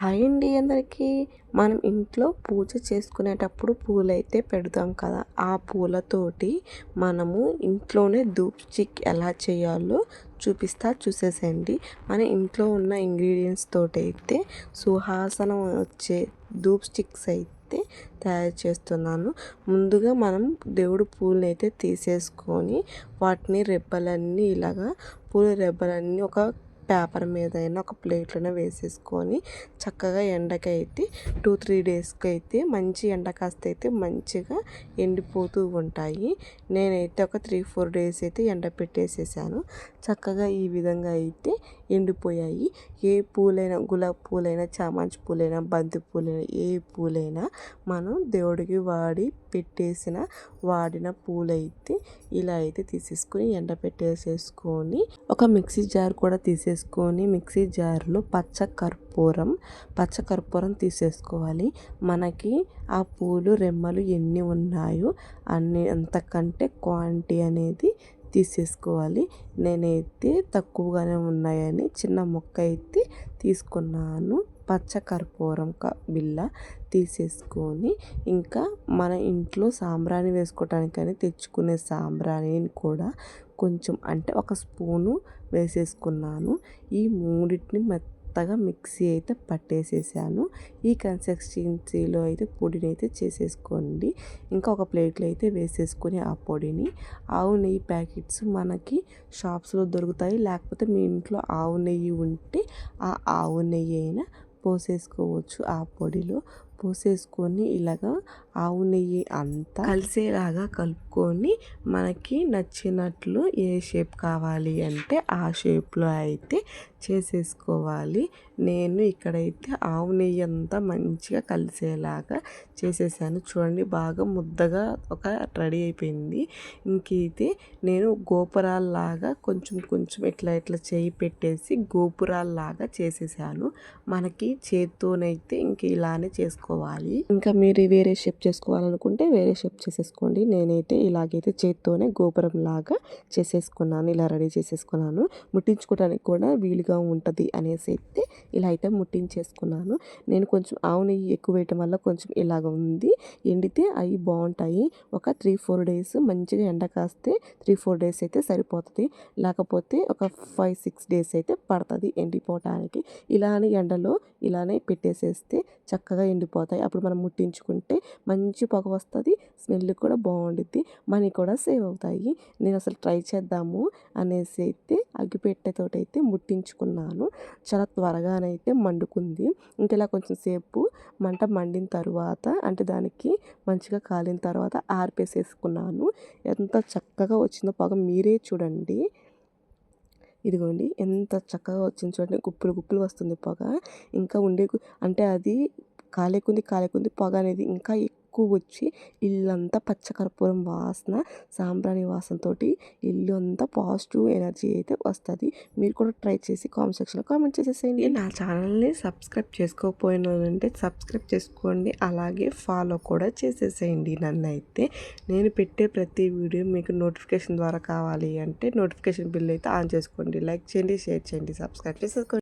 Hi అండి అందరికీ. మనం ఇంట్లో పూజ చేసుకునేటప్పుడు పూలైతే పెడతాం కదా. ఆ పూలతోటి మనము ఇంట్లోనే ధూప్ స్టిక్ ఎలా చేయాలో చూపిస్తా చూసేసేయండి. మన ఇంట్లో ఉన్న ఇంగ్రీడియంట్స్ తోటి అయితే సుహాసనం వచ్చే ధూప్ స్టిక్స్ అయితే తయారు చేస్తున్నాను. ముందుగా మనం దేవుడు పూలని అయితే తీసేసుకొని వాటిని రెబ్బలన్నీ ఇలాగా పూల రెబ్బలన్నీ ఒక పేపర్ మీద అయినా ఒక ప్లేట్లోనే వేసేసుకొని చక్కగా ఎండకైతే టూ త్రీ డేస్కి అయితే మంచి ఎండ కాస్త అయితే మంచిగా ఎండిపోతూ ఉంటాయి. నేనైతే ఒక త్రీ ఫోర్ డేస్ అయితే ఎండ పెట్టేసేసాను. చక్కగా ఈ విధంగా అయితే ఎండిపోయాయి. ఏ పూలైనా గులాబీ పూలైనా చామంతి పూలైనా బంతి పూలైనా ఏ పూలైనా మనం దేవుడికి వాడి పెట్టేసిన వాడిన పూలైతే ఇలా అయితే తీసేసుకొని ఎండ పెట్టేసేసుకొని ఒక మిక్సీ జార్ కూడా తీసేసుకొని మిక్సీ జార్లో పచ్చకర్పూరం పచ్చకర్పూరం తీసేసుకోవాలి. మనకి ఆ పూలు రెమ్మలు ఎన్ని ఉన్నాయో అన్ని అంతకంటే క్వాంటిటీ అనేది తీసేసుకోవాలి. నేనైతే తక్కువగానే ఉన్నాయని చిన్న మొక్క అయితే తీసుకున్నాను. పచ్చ కర్పూరం బిల్ల తీసేసుకొని ఇంకా మన ఇంట్లో సాంబ్రాణి వేసుకోవటానికని తెచ్చుకునే సాంబ్రాణిని కూడా కొంచెం అంటే ఒక స్పూను వేసేసుకున్నాను. ఈ మూడింటిని మెత్తగా మిక్సీ అయితే పట్టేసేసాను. ఈ కన్సిస్టెన్సీలో అయితే పొడిని అయితే చేసేసుకోండి. ఇంకా ఒక ప్లేట్లో అయితే వేసేసుకొని ఆ పొడిని. ఆవు నెయ్యి ప్యాకెట్స్ మనకి షాప్స్లో దొరుకుతాయి. లేకపోతే మీ ఇంట్లో ఆవు నెయ్యి ఉంటే ఆ ఆవు నెయ్యి అయినా పోసేసుకోవచ్చు ఆ పొడిలో. పోసేసుకొని ఇలాగా ఆవు నెయ్యి అంతా కలిసేలాగా కలుపుకొని మనకి నచ్చినట్లు ఏ షేప్ కావాలి అంటే ఆ షేప్లో అయితే చేసేసుకోవాలి. నేను ఇక్కడైతే ఆవు నెయ్యి అంతా మంచిగా కలిసేలాగా చేసేసాను. చూడండి బాగా ముద్దగా ఒక రెడీ అయిపోయింది. ఇంకైతే నేను గోపురాల్లాగా కొంచెం కొంచెం ఇట్లా ఇట్లా చేయి పెట్టేసి గోపురాల్లాగా చేసేసాను. మనకి చేత్తోనైతే ఇంక ఇలానే చేసుకోవాలి. ఇంకా మీరు వేరే షేప్ చేసుకోవాలనుకుంటే వేరే షేప్ చేసేసుకోండి. నేనైతే ఇలాగైతే చేత్తోనే గోపురం లాగా చేసేసుకున్నాను. ఇలా రెడీ చేసేసుకున్నాను. ముట్టించుకోవడానికి కూడా వీలుగా ఉంటుంది అనేసి అయితే ఇలా అయితే ముట్టించేసుకున్నాను. నేను కొంచెం ఆవు నెయ్యి ఎక్కువ వేయటం వల్ల కొంచెం ఇలాగ ఉంది. ఎండితే అవి బాగుంటాయి. ఒక త్రీ ఫోర్ డేస్ మంచిగా ఎండ కాస్తే త్రీ ఫోర్ డేస్ అయితే సరిపోతుంది. లేకపోతే ఒక ఫైవ్ సిక్స్ డేస్ అయితే పడుతుంది ఎండిపోవటానికి. ఇలానే ఎండలో ఇలానే పెట్టేసేస్తే చక్కగా ఎండిపోతాయి. అప్పుడు మనం ముట్టించుకుంటే మంచి పొగ వస్తుంది స్మెల్ కూడా బాగుండుద్ది మనీ కూడా సేవ్ అవుతాయి. నేను అసలు ట్రై చేద్దాము అనేసి అయితే అగ్గిపెట్టెతోటి అయితే ముట్టించుకున్నాను. చాలా త్వరగానైతే మండుకుంది. ఇంకా ఇలా కొంచెం సేపు మంట మండిన తర్వాత అంటే దానికి మంచిగా కాలిన తర్వాత ఆర్పేసేసుకున్నాను. ఎంత చక్కగా వచ్చిందో పొగ మీరే చూడండి. ఇదిగోండి ఎంత చక్కగా వచ్చింది చూడండి. గుప్పులు గుప్పులు వస్తుంది పొగ. ఇంకా ఉండే అంటే అది కాలేకుంది కాలేకుంది పొగ అనేది ఇంకా ఎక్కువ వచ్చి ఇల్లంతా పచ్చకర్పూరం వాసన సాంబ్రాణి వాసనతో ఇల్లు అంతా పాజిటివ్ ఎనర్జీ అయితే వస్తుంది. మీరు కూడా ట్రై చేసి కామెంట్ సెక్షన్లో కామెంట్ చేసేసేయండి. నా ఛానల్ని సబ్స్క్రైబ్ చేసుకోకపోయినానంటే సబ్స్క్రైబ్ చేసుకోండి. అలాగే ఫాలో కూడా చేసేసేయండి నన్ను అయితే నేను పెట్టే ప్రతి వీడియో మీకు నోటిఫికేషన్ ద్వారా కావాలి అంటే నోటిఫికేషన్ బిల్ అయితే ఆన్ చేసుకోండి. లైక్ చేయండి షేర్ చేయండి సబ్స్క్రైబ్ చేసుకోండి.